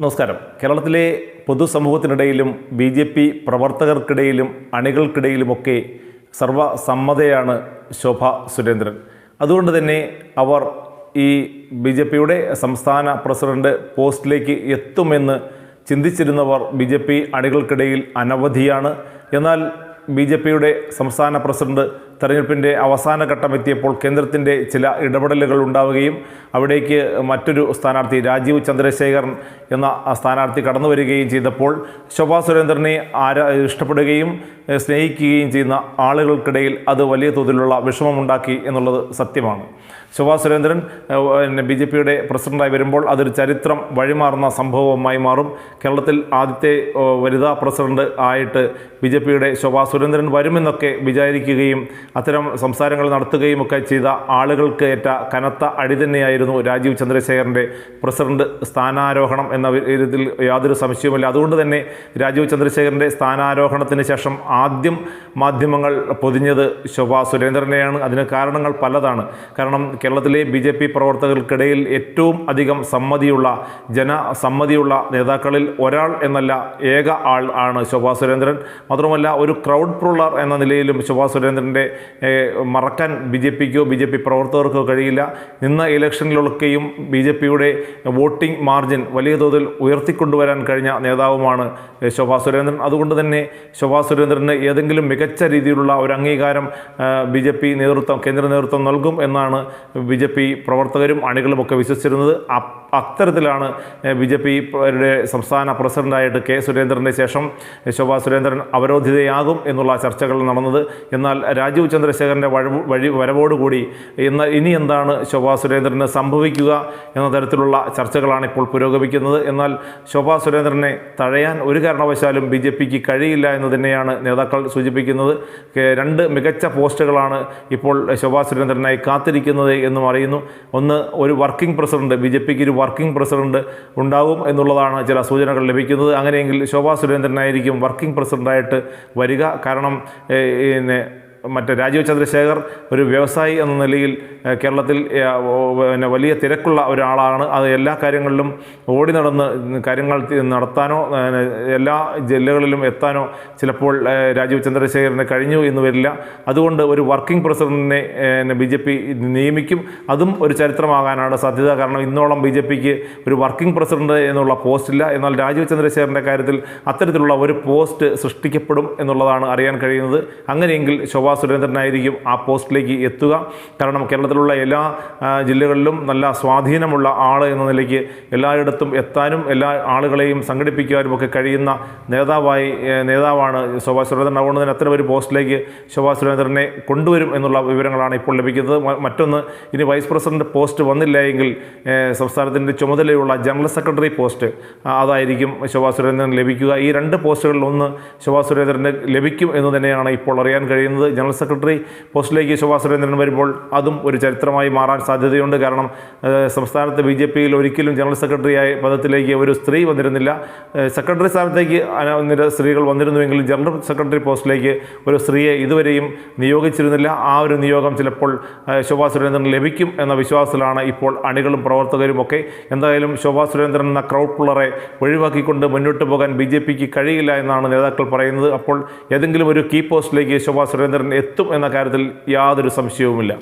നമസ്കാരം. കേരളത്തിലെ പൊതുസമൂഹത്തിനിടയിലും ബി ജെ പി പ്രവർത്തകർക്കിടയിലും അണികൾക്കിടയിലുമൊക്കെ സർവസമ്മതയാണ് ശോഭ സുരേന്ദ്രൻ. അതുകൊണ്ട് തന്നെ അവർ ഈ ബി ജെ പിയുടെ സംസ്ഥാന പ്രസിഡന്റ് പോസ്റ്റിലേക്ക് എത്തുമെന്ന് ചിന്തിച്ചിരുന്നവർ ബി ജെ പി അണികൾക്കിടയിൽ അനവധിയാണ്. എന്നാൽ ബി ജെ പിയുടെ സംസ്ഥാന പ്രസിഡന്റ് തെരഞ്ഞെടുപ്പിന്റെ അവസാന ഘട്ടം എത്തിയപ്പോൾ കേന്ദ്രത്തിന്റെ ചില ഇടപെടലുകൾ ഉണ്ടാവുകയും അവിടേക്ക് മറ്റൊരു സ്ഥാനാർത്ഥി രാജീവ് ചന്ദ്രശേഖരൻ എന്ന സ്ഥാനാർത്ഥി കടന്നു വരികയും ചെയ്തപ്പോൾ ശോഭാ സുരേന്ദ്രനെ ആരാ ഇഷ്ടപ്പെടുകയും സ്നേഹിക്കുകയും ചെയ്യുന്ന ആളുകൾക്കിടയിൽ അത് വലിയ തോതിലുള്ള വിഷമമുണ്ടാക്കി എന്നുള്ളത് സത്യമാണ്. ശോഭാ സുരേന്ദ്രൻ പിന്നെ ബി ജെ പിയുടെ പ്രസിഡന്റായി വരുമ്പോൾ അതൊരു ചരിത്രം വഴിമാറുന്ന സംഭവമായി മാറും. കേരളത്തിൽ ആദ്യത്തെ വനിതാ പ്രസിഡന്റ് ആയിട്ട് ബി ജെ പിയുടെ ശോഭാ സുരേന്ദ്രൻ വരുമെന്നൊക്കെ വിചാരിക്കുകയും അത്തരം സംസാരങ്ങൾ നടത്തുകയും ഒക്കെ ചെയ്ത ആളുകൾക്ക് ഏറ്റ കനത്ത അടി തന്നെയായിരുന്നു രാജീവ് ചന്ദ്രശേഖരന്റെ പ്രസിഡന്റ് സ്ഥാനാരോഹണം എന്ന ഇതിൽ യാതൊരു സംശയവുമില്ല. അതുകൊണ്ട് തന്നെ രാജീവ് ചന്ദ്രശേഖരന്റെ സ്ഥാനാരോഹണത്തിന് ശേഷം ആദ്യം മാധ്യമങ്ങൾ പൊതിഞ്ഞത് ശോഭാ സുരേന്ദ്രനെയാണ്. അതിന് കാരണങ്ങൾ പലതാണ്. കാരണം കേരളത്തിലെ ബി ജെ പി പ്രവർത്തകർക്കിടയിൽ ഏറ്റവും അധികം സമ്മതിയുള്ള ജനസമ്മതിയുള്ള നേതാക്കളിൽ ഒരാൾ എന്നല്ല ഏക ആൾ ആണ് ശോഭാ സുരേന്ദ്രൻ. മാത്രമല്ല ഒരു ക്രൗഡ് പ്രോളർ എന്ന നിലയിലും ശോഭാ സുരേന്ദ്രന്റെ മറക്കാൻ ബി ജെ പിക്കോ ബി ജെ പി പ്രവർത്തകർക്കോ കഴിയില്ല. നിന്ന ഇലക്ഷനിലൊക്കെയും ബി ജെ പിയുടെ വോട്ടിംഗ് മാർജിൻ വലിയ തോതിൽ ഉയർത്തിക്കൊണ്ടുവരാൻ കഴിഞ്ഞ നേതാവുമാണ് ശോഭാ സുരേന്ദ്രൻ. അതുകൊണ്ട് തന്നെ ശോഭാ സുരേന്ദ്രന് ഏതെങ്കിലും മികച്ച രീതിയിലുള്ള ഒരു അംഗീകാരം ബി ജെ പി നേതൃത്വം കേന്ദ്ര നേതൃത്വം നൽകും എന്നാണ് ബി ജെ പി പ്രവർത്തകരും അണികളുമൊക്കെ വിശ്വസിച്ചിരുന്നത്. അത്തരത്തിലാണ് ബി ജെ പിയുടെ സംസ്ഥാന പ്രസിഡന്റായിട്ട് കെ സുരേന്ദ്രന് ശേഷം ശോഭാ സുരേന്ദ്രൻ അവരോധിതയാകും എന്നുള്ള ചർച്ചകൾ നടന്നത്. എന്നാൽ രാജീവ് ചന്ദ്രശേഖരന്റെ വഴി വഴി വരവോടുകൂടി ഇന്ന് ഇനി എന്താണ് ശോഭാ സുരേന്ദ്രന് സംഭവിക്കുക എന്ന തരത്തിലുള്ള ചർച്ചകളാണ് ഇപ്പോൾ പുരോഗമിക്കുന്നത്. എന്നാൽ ശോഭാ സുരേന്ദ്രനെ തഴയാൻ ഒരു കാരണവശാലും ബി ജെ പിക്ക് കഴിയില്ല എന്ന് തന്നെയാണ് നേതാക്കൾ സൂചിപ്പിക്കുന്നത്. രണ്ട് മികച്ച പോസ്റ്റുകളാണ് ഇപ്പോൾ ശോഭാ സുരേന്ദ്രനായി കാത്തിരിക്കുന്നത് എന്നും അറിയുന്നു. ഒന്ന് ഒരു വർക്കിംഗ് പ്രസിഡന്റ് ബി ജെ പിക്ക് ഒരു വർക്കിംഗ് പ്രസിഡന്റ് ഉണ്ടാകും എന്നുള്ളതാണ് ചില സൂചനകൾ ലഭിക്കുന്നത്. അങ്ങനെയെങ്കിൽ ശോഭാ സുരേന്ദ്രനായിരിക്കും വർക്കിംഗ് പ്രസിഡന്റായിട്ട് വരിക. കാരണം പിന്നെ മറ്റേ രാജീവ് ചന്ദ്രശേഖർ ഒരു വ്യവസായി എന്ന നിലയിൽ കേരളത്തിൽ പിന്നെ വലിയ തിരക്കുള്ള ഒരാളാണ്. അത് എല്ലാ കാര്യങ്ങളിലും ഓടി നടന്ന് കാര്യങ്ങൾ നടത്താനോ എല്ലാ ജില്ലകളിലും എത്താനോ ചിലപ്പോൾ രാജീവ് ചന്ദ്രശേഖരന് കഴിഞ്ഞു എന്ന് വരില്ല. അതുകൊണ്ട് ഒരു വർക്കിംഗ് പ്രസിഡന്റിനെ ബി ജെ പി നിയമിക്കും. അതും ഒരു ചരിത്രമാകാനാണ് സാധ്യത. കാരണം ഇന്നോളം ബി ജെ പിക്ക് ഒരു വർക്കിംഗ് പ്രസിഡന്റ് എന്നുള്ള പോസ്റ്റില്ല. എന്നാൽ രാജീവ് ചന്ദ്രശേഖരന്റെ കാര്യത്തിൽ അത്തരത്തിലുള്ള ഒരു പോസ്റ്റ് സൃഷ്ടിക്കപ്പെടും എന്നുള്ളതാണ് അറിയാൻ കഴിയുന്നത്. അങ്ങനെയെങ്കിൽ ശോഭാ സുരേന്ദ്രനായിരിക്കും ആ പോസ്റ്റിലേക്ക് എത്തുക. കാരണം കേരളത്തിലുള്ള എല്ലാ ജില്ലകളിലും നല്ല സ്വാധീനമുള്ള ആൾ എന്ന നിലയ്ക്ക് എല്ലായിടത്തും എത്താനും എല്ലാ ആളുകളെയും സംഘടിപ്പിക്കുവാനും ഒക്കെ കഴിയുന്ന നേതാവായി നേതാവാണ് ശോഭാ സുരേന്ദ്രൻ. അതുകൊണ്ട് തന്നെ അത്തരം ഒരു പോസ്റ്റിലേക്ക് ശോഭാ സുരേന്ദ്രനെ കൊണ്ടുവരും എന്നുള്ള വിവരങ്ങളാണ് ഇപ്പോൾ ലഭിക്കുന്നത്. മറ്റൊന്ന് ഇനി വൈസ് പ്രസിഡന്റ് പോസ്റ്റ് വന്നില്ല എങ്കിൽ സംസ്ഥാനത്തിന്റെ ചുമതലയുള്ള ജനറൽ സെക്രട്ടറി പോസ്റ്റ് അതായിരിക്കും ശോഭാ സുരേന്ദ്രൻ ലഭിക്കുക. ഈ രണ്ട് പോസ്റ്റുകളിൽ ഒന്ന് ശോഭാ സുരേന്ദ്രന് ലഭിക്കും എന്ന് തന്നെയാണ് ഇപ്പോൾ അറിയാൻ കഴിയുന്നത്. ജനറൽ സെക്രട്ടറി പോസ്റ്റിലേക്ക് ശോഭാ സുരേന്ദ്രൻ വരുമ്പോൾ അതും ഒരു ചരിത്രമായി മാറാൻ സാധ്യതയുണ്ട്. കാരണം സംസ്ഥാനത്ത് ബി ജെ പിയിൽ ഒരിക്കലും ജനറൽ സെക്രട്ടറിയായ പദത്തിലേക്ക് ഒരു സ്ത്രീ വന്നിരുന്നില്ല. സെക്രട്ടറി സ്ഥാനത്തേക്ക് സ്ത്രീകൾ വന്നിരുന്നുവെങ്കിലും ജനറൽ സെക്രട്ടറി പോസ്റ്റിലേക്ക് ഒരു സ്ത്രീയെ ഇതുവരെയും നിയോഗിച്ചിരുന്നില്ല. ആ ഒരു നിയോഗം ചിലപ്പോൾ ശോഭാ സുരേന്ദ്രൻ ലഭിക്കും എന്ന വിശ്വാസത്തിലാണ് ഇപ്പോൾ അണികളും പ്രവർത്തകരും ഒക്കെ. എന്തായാലും ശോഭാ സുരേന്ദ്രൻ എന്ന ക്രൗഡ് പുള്ളറെ ഒഴിവാക്കിക്കൊണ്ട് മുന്നോട്ട് പോകാൻ ബി ജെ പിക്ക് കഴിയില്ല എന്നാണ് നേതാക്കൾ പറയുന്നത്. അപ്പോൾ ഏതെങ്കിലും ഒരു കീ പോസ്റ്റിലേക്ക് ശോഭാ സുരേന്ദ്രൻ എത്തും എന്ന കാര്യത്തിൽ യാതൊരു സംശയവുമില്ല.